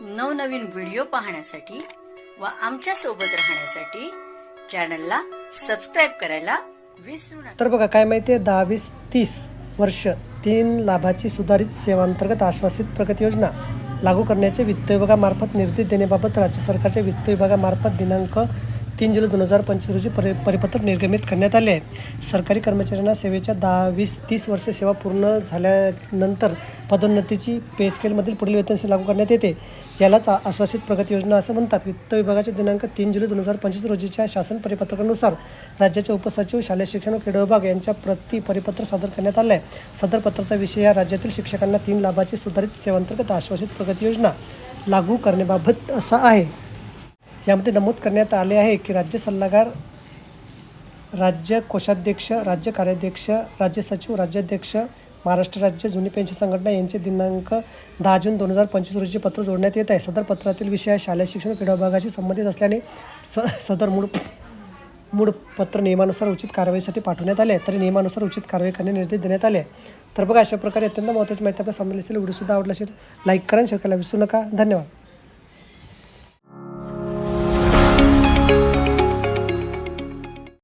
नवनवीन व्हिडिओ पाहण्यासाठी व आमच्यासोबत राहण्यासाठी चॅनलला सबस्क्राईब करायला विसरू नका. तर बघा काय माहिती आहे? दहा वीस तीस वर्ष तीन लाभाची सुधारित सेवांतर्गत आश्वासित प्रगती योजना लागू करण्याचे वित्त विभागामार्फत निर्देश देण्याबाबत राज्य सरकारच्या वित्त विभागामार्फत दिनांक तीन जुलै दोन हजार पंचवीस रोजी परि परिपत्रक निर्गमित करण्यात आले आहे. सरकारी कर्मचाऱ्यांना सेवेच्या दहा वीस तीस वर्ष सेवा पूर्ण झाल्यानंतर पदोन्नतीची पे स्केलमधील पुढील वेतन लागू करण्यात येते. यालाच आश्वासित प्रगती योजना असं म्हणतात. वित्त विभागाच्या दिनांक तीन जुलै दोन हजार पंचवीस रोजीच्या शासन परिपत्रकानुसार राज्याचे उपसचिव शालेय शिक्षण व क्रीडा विभाग यांच्या प्रति परिपत्र सादर करण्यात आलं आहे. सदर पत्राचा विषय या राज्यातील शिक्षकांना तीन लाभाची सुधारित सेवांतर्गत आश्वासित प्रगती योजना लागू करण्याबाबत असा आहे. यामध्ये नमूद करण्यात आले आहे की राज्य सल्लागार राज्य कोषाध्यक्ष राज्य कार्याध्यक्ष राज्य सचिव राज्याध्यक्ष महाराष्ट्र राज्य जुनी पेन्शन संघटना यांचे दिनांक दहा जून दोन हजार पंचवीस रोजी पत्र जोडण्यात येत आहे. सदर पत्रातील विषय शालेय शिक्षण क्रीडा विभागाशी संबंधित असल्याने स सदर मूळ मूळ पत्र नियमानुसार उचित कारवाईसाठी पाठवण्यात आले तरी नियमानुसार उचित कारवाई करणे निर्देश देण्यात आले तर बघा अशा प्रकारे अत्यंत महत्त्वाची माहिती आपल्या समजली असेल व्हिडिओसुद्धा आवडला असेल लाईक करा शेअर करायला विसरू नका. धन्यवाद.